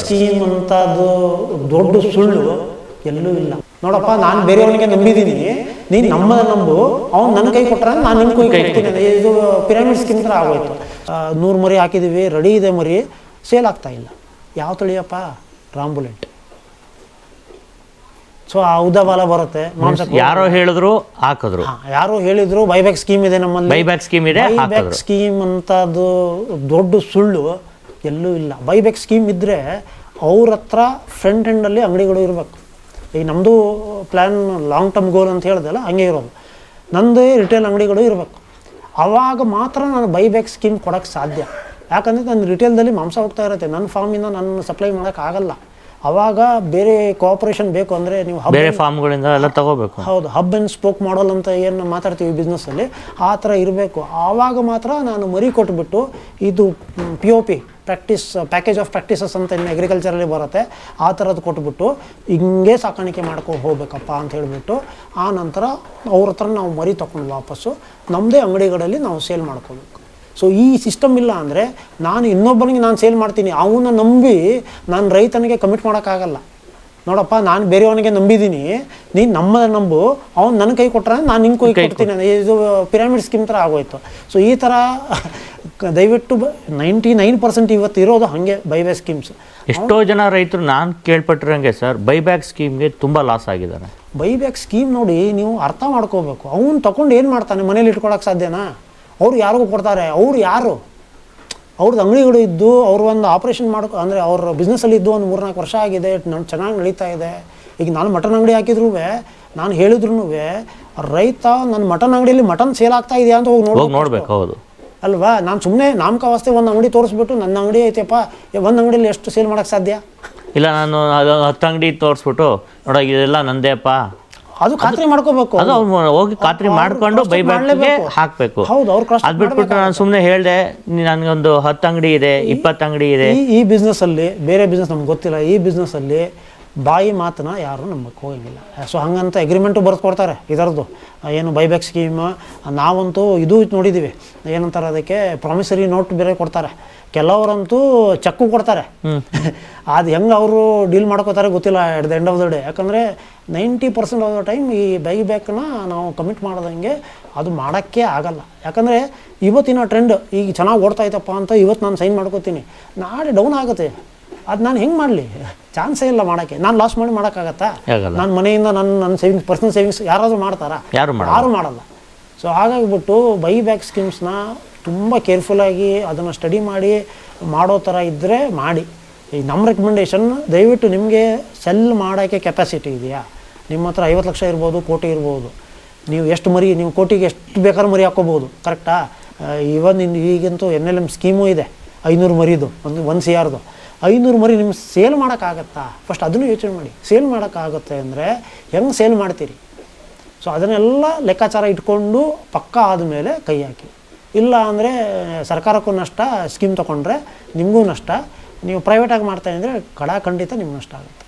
Scheme ಅಂತದ್ದು ದೊಡ್ಡ ಸುಳ್ಳು ಎಲ್ಲೂ ಇಲ್ಲ. ನೋಡಪ್ಪ ನಾನು ಬೇರೆಯವನಿಗೆ ನಂಬಿದ್ದೀನಿ ನೀನು ನಮ್ಮದ ನಂಬು. ಅವ್ನು ನನ್ನ ಕೈ ಕೊಟ್ಟರೆ ನಾನು ನಿನ್ನ ಕೈ ಕೊಡ್ತೀನಿ ಇದು ಪಿರಮಿಡ್ ಸ್ಕೀಮ್ ಥರ ಆಗೋಯ್ತು. ನೂರು ಮರಿ ಹಾಕಿದ್ದೀವಿ ರೆಡಿ ಇದೆ ಮರಿ ಸೇಲ್ ಆಗ್ತಾ ಇಲ್ಲ. ಯಾವ ತಳಿಯಪ್ಪ? ರಾಂಬುಲೆಟ್. ಸೊ ಆ ಉದ್ದಬಾಲ ಬರುತ್ತೆ ಮಾಂಸ ಯಾರೋ ಹೇಳಿದ್ರು ಹಾಕಿದ್ರು. ಯಾರೋ ಹೇಳಿದ್ರು ಬೈಬ್ಯಾಕ್ ಸ್ಕೀಮ್ ಇದೆ ನಮ್ಮಲ್ಲಿ. ಬೈಬ್ಯಾಕ್ ಸ್ಕೀಮ್ ಇದೆ ಬೈಬ್ಯಾಕ್ ಸ್ಕೀಮ್ ಅಂತದ್ದು ದೊಡ್ಡ ಸುಳ್ಳು. ಎಲ್ಲೂ ಇಲ್ಲ. ಬೈಬ್ಯಾಕ್ ಸ್ಕೀಮ್ ಇದ್ದರೆ ಅವ್ರ ಹತ್ರ ಫ್ರಂಟ್ ಎಂಡಲ್ಲಿ ಅಂಗಡಿಗಳು ಇರಬೇಕು. ಈಗ ನಮ್ಮದು ಪ್ಲ್ಯಾನ್ ಲಾಂಗ್ ಟರ್ಮ್ ಗೋಲ್ ಅಂತ ಹೇಳ್ದಲ್ಲ ಹಂಗೆ ಇರೋದು. ನಂದೇ ರಿಟೇಲ್ ಅಂಗಡಿಗಳು ಇರಬೇಕು. ಆವಾಗ ಮಾತ್ರ ನಾನು ಬೈಬ್ಯಾಕ್ ಸ್ಕೀಮ್ ಕೊಡೋಕ್ಕೆ ಸಾಧ್ಯ. ಯಾಕಂದರೆ ನನ್ನ ರಿಟೇಲ್ದಲ್ಲಿ ಮಾಂಸ ಹೋಗ್ತಾ ಇರುತ್ತೆ. ನನ್ನ ಫಾರ್ಮಿಂದ ನಾನು ಸಪ್ಲೈ ಮಾಡೋಕ್ಕಾಗಲ್ಲ ಆವಾಗ ಬೇರೆ ಕೋಆಪ್ರೇಷನ್ ಬೇಕು ಅಂದರೆ ನೀವು ಹಬ್ ಬೇರೆ ಫಾರ್ಮ್ಗಳಿಂದ ಎಲ್ಲ ತಗೋಬೇಕು. ಹೌದು ಹಬ್ ಆ್ಯಂಡ್ ಸ್ಪೋಕ್ ಮಾಡಲ್ ಅಂತ ಏನು ಮಾತಾಡ್ತೀವಿ ಬಿಸ್ನೆಸ್ಸಲ್ಲಿ ಆ ಥರ ಇರಬೇಕು. ಆವಾಗ ಮಾತ್ರ ನಾನು ಮರಿ ಕೊಟ್ಬಿಟ್ಟು ಇದು P O P practice package of practices ಅಂತ ಇನ್ನು ಅಗ್ರಿಕಲ್ಚರಲ್ಲಿ ಬರುತ್ತೆ. ಆ ಥರದ್ದು ಕೊಟ್ಬಿಟ್ಟು ಹಿಂಗೆ ಸಾಕಾಣಿಕೆ ಮಾಡ್ಕೊಂಡು ಹೋಗ್ಬೇಕಪ್ಪ ಅಂತ ಹೇಳಿಬಿಟ್ಟು ಆ ನಂತರ ಅವ್ರ ಹತ್ರ ನಾವು ಮರಿ ತೊಗೊಂಡು ವಾಪಸ್ಸು ನಮ್ಮದೇ ಅಂಗಡಿಗಳಲ್ಲಿ ನಾವು ಸೇಲ್ ಮಾಡ್ಕೋಬೇಕು. ಸೊ ಈ ಸಿಸ್ಟಮ್ ಇಲ್ಲ ಅಂದರೆ ನಾನು ಇನ್ನೊಬ್ಬನಿಗೆ ನಾನು ಸೇಲ್ ಮಾಡ್ತೀನಿ, ಅವನ್ನ ನಂಬಿ ನಾನು ರೈತನಿಗೆ ಕಮಿಟ್ ಮಾಡೋಕ್ಕಾಗಲ್ಲ. ನೋಡಪ್ಪ ನಾನು ಬೇರೆಯವನಿಗೆ ನಂಬಿದ್ದೀನಿ ನೀನು ನಮ್ಮ ನಂಬು. ಅವ್ನು ನನ್ನ ಕೈ ಕೊಟ್ಟರೆ ನಾನು ನಿಂಗೆ ಕೈ ಕೊಡ್ತೀನಿ. ಇದು ಪಿರಮಿಡ್ ಸ್ಕೀಮ್ ಥರ ಆಗೋಯ್ತು. ಸೊ ಈ ಥರ ದಯವಿಟ್ಟು ನೈಂಟಿ ನೈನ್ ಪರ್ಸೆಂಟ್ ಇವತ್ತು ಇರೋದು ಹಾಗೆ ಬೈಬ್ಯಾಕ್ ಸ್ಕೀಮ್ಸ್ ಎಷ್ಟೋ ಜನ ರೈತರು ನಾನು ಕೇಳ್ಪಟ್ಟಿರಂಗೆ ಸರ್ ಬೈಬ್ಯಾಕ್ ಸ್ಕೀಮ್ಗೆ ತುಂಬ ಲಾಸ್ ಆಗಿದ್ದಾರೆ ಬೈಬ್ಯಾಕ್ ಸ್ಕೀಮ್ ನೋಡಿ ನೀವು ಅರ್ಥ ಮಾಡ್ಕೋಬೇಕು. ಅವ್ನು ತಗೊಂಡು ಏನು ಮಾಡ್ತಾನೆ? ಮನೇಲಿ ಇಟ್ಕೊಳಕ್ಕೆ ಸಾಧ್ಯನಾ? ಅವ್ರು ಯಾರಿಗೂ ಕೊಡ್ತಾರೆ? ಅವ್ರು ಯಾರು? ಅವ್ರದ್ದು ಅಂಗಡಿಗಳು ಇದ್ದು ಅವ್ರ ಒಂದು ಆಪ್ರೇಷನ್ ಮಾಡ್ಕೊ ಅಂದರೆ ಅವ್ರ ಬಿಸ್ನೆಸ್ಸಲ್ಲಿ ಇದ್ದು ಒಂದು ಮೂರ್ನಾಲ್ಕು ವರ್ಷ ಆಗಿದೆ ನಾನು ಚೆನ್ನಾಗಿ ನಡೀತಾ ಇದೆ. ಈಗ ನಾನು ಮಟನ್ ಅಂಗಡಿ ಹಾಕಿದ್ರು ನಾನು ಹೇಳಿದ್ರು ರೈತ ನನ್ನ ಮಟನ್ ಅಂಗಡಿಯಲ್ಲಿ ಮಟನ್ ಸೇಲ್ ಆಗ್ತಾ ಇದೆಯಾ ಅಂತ ಹೋಗಿ ಹೋಗಿ ನೋಡಿ ನೋಡ್ಬೇಕು ಹೌದು. ಅಲ್ವಾ? ನಾನು ಸುಮ್ಮನೆ ನಾಮಕಾವಸ್ಥೆ ಒಂದು ಅಂಗಡಿ ತೋರಿಸ್ಬಿಟ್ಟು ನನ್ನ ಅಂಗಡಿ ಐತೆಪ್ಪ ಒಂದು ಅಂಗಡಿಯಲ್ಲಿ ಎಷ್ಟು ಸೇಲ್ ಮಾಡೋಕ್ಕೆ ಸಾಧ್ಯ? ಇಲ್ಲ ನಾನು ಅದು ಹತ್ತು ಅಂಗಡಿ ತೋರಿಸ್ಬಿಟ್ಟು ನೋಡೋ ಇದೆಲ್ಲ ನಂದೇಪ್ಪ. ಅದು ಖಾತ್ರಿ ಮಾಡ್ಕೋಬೇಕು. ಅದು ಹೋಗಿ ಖಾತ್ರಿ ಮಾಡ್ಕೊಂಡು cross ಹಾಕ್ಬೇಕು. ಹೌದು ಅವ್ರು ಅದು ಬಿಟ್ಬಿಟ್ಟು ನಾನು ಸುಮ್ಮನೆ ಹೇಳಿದೆ ನನಗೊಂದು ಹತ್ತು ಅಂಗಡಿ ಇದೆ ಇಪ್ಪತ್ತು ಅಂಗಡಿ ಇದೆ. ಈ ಬಿಸ್ನೆಸ್ ಅಲ್ಲಿ ಬೇರೆ ಬಿಸ್ನೆಸ್ ನಮ್ಗೆ ಗೊತ್ತಿಲ್ಲ. ಈ ಬಿಸ್ನೆಸ್ಸಲ್ಲಿ ಬಾಯಿ ಮಾತನ್ನ ಯಾರು ನಂಬಕ್ಕೆ ಹೋಗಂಗಿಲ್ಲ. ಸೊ ಹಂಗಂತ ಎಗ್ರಿಮೆಂಟು ಬರೆದು ಕೊಡ್ತಾರೆ ಇದರದ್ದು. ಏನು ಬೈಬ್ಯಾಕ್ ಸ್ಕೀಮ್ ನಾವಂತೂ ಇದು ನೋಡಿದ್ದೀವಿ ಏನಂತಾರೆ ಅದಕ್ಕೆ ಪ್ರಾಮಿಸರಿ ನೋಟ್ ಬೇರೆ ಕೊಡ್ತಾರೆ. ಕೆಲವರಂತೂ ಚೆಕ್ಕು ಕೊಡ್ತಾರೆ. ಅದು ಹೆಂಗೆ ಅವರು ಡೀಲ್ ಮಾಡ್ಕೋತಾರೆ ಗೊತ್ತಿಲ್ಲ at the end of the day ಯಾಕಂದರೆ ninety percent of the time ಈ ಬೈಬ್ಯಾಕ್ನ ನಾವು ಕಮಿಟ್ ಮಾಡ್ದಂಗೆ ಅದು ಮಾಡೋಕ್ಕೆ ಆಗಲ್ಲ. ಯಾಕಂದರೆ ಇವತ್ತಿನ ಟ್ರೆಂಡ್ ಈಗ ಚೆನ್ನಾಗಿ ಓಡ್ತಾ ಐತಪ್ಪ ಅಂತ ಇವತ್ತು ನಾನು ಸೈನ್ ಮಾಡ್ಕೋತೀನಿ. ನಾಳೆ ಡೌನ್ ಆಗುತ್ತೆ. ಅದು ನಾನು ಹೆಂಗೆ ಮಾಡಲಿ? ಚಾನ್ಸೇ ಇಲ್ಲ ಮಾಡೋಕ್ಕೆ. ನಾನು ಲಾಸ್ ಮಾಡಿ ಮಾಡೋಕ್ಕಾಗತ್ತಾ. ನನ್ನ ಮನೆಯಿಂದ ನನ್ನ ನನ್ನ ಸೇವಿಂಗ್ಸ್ ಪರ್ಸನಲ್ ಸೇವಿಂಗ್ಸ್ ಯಾರಾದರೂ ಮಾಡ್ತಾರಾ? ಯಾರು. ಯಾರು ಮಾಡಲ್ಲ. ಸೊ ಹಾಗಾಗಿಬಿಟ್ಟು ಬೈ ಬ್ಯಾಕ್ ಸ್ಕೀಮ್ಸ್ನ ತುಂಬ ಕೇರ್ಫುಲ್ಲಾಗಿ ಅದನ್ನು ಸ್ಟಡಿ ಮಾಡಿ ಮಾಡೋ ಥರ ಇದ್ದರೆ ಮಾಡಿ. ಈ ನಮ್ಮ ರೆಕಮೆಂಡೇಷನ್ ದಯವಿಟ್ಟು ನಿಮಗೆ ಸೆಲ್ ಮಾಡೋಕ್ಕೆ ಕೆಪಾಸಿಟಿ ಇದೆಯಾ? ನಿಮ್ಮ ಹತ್ರ ಐವತ್ತು ಲಕ್ಷ ಇರ್ಬೋದು ಕೋಟಿ ಇರ್ಬೋದು. ನೀವು ಎಷ್ಟು ಮರಿ ನೀವು ಕೋಟಿಗೆ ಎಷ್ಟು ಬೇಕಾದ್ರೂ ಮರಿ ಹಾಕೋಬೋದು ಕರೆಕ್ಟಾ ಇವನ್ ಈಗಂತೂ ಎನ್ ಎಲ್ ಎಂ ಸ್ಕೀಮು ಇದೆ. ಐನೂರು ಮರಿದು ಒಂದು ಒನ್ ಸಿ ಆರ್ದು ಐನೂರು ಮರಿ ನಿಮ್ಗೆ ಸೇಲ್ ಮಾಡೋಕ್ಕಾಗತ್ತಾ? ಫಸ್ಟ್ ಅದನ್ನು ಯೋಚನೆ ಮಾಡಿ. ಸೇಲ್ ಮಾಡೋಕ್ಕಾಗುತ್ತೆ ಅಂದರೆ ಹೆಂಗೆ ಸೇಲ್ ಮಾಡ್ತೀರಿ? ಸೊ ಅದನ್ನೆಲ್ಲ ಲೆಕ್ಕಾಚಾರ ಇಟ್ಕೊಂಡು ಪಕ್ಕ ಆದಮೇಲೆ ಕೈ ಹಾಕಿ. ಇಲ್ಲ ಅಂದರೆ ಸರ್ಕಾರಕ್ಕೂ ನಷ್ಟ ಸ್ಕೀಮ್ ತೊಗೊಂಡ್ರೆ ನಿಮಗೂ ನಷ್ಟ. ನೀವು ಪ್ರೈವೇಟಾಗಿ ಮಾಡ್ತಾಯಿದ್ರೆ ಅಂದರೆ ಕಡಾ ಖಂಡಿತ ನಿಮ್ಗೆ ನಷ್ಟ ಆಗುತ್ತೆ.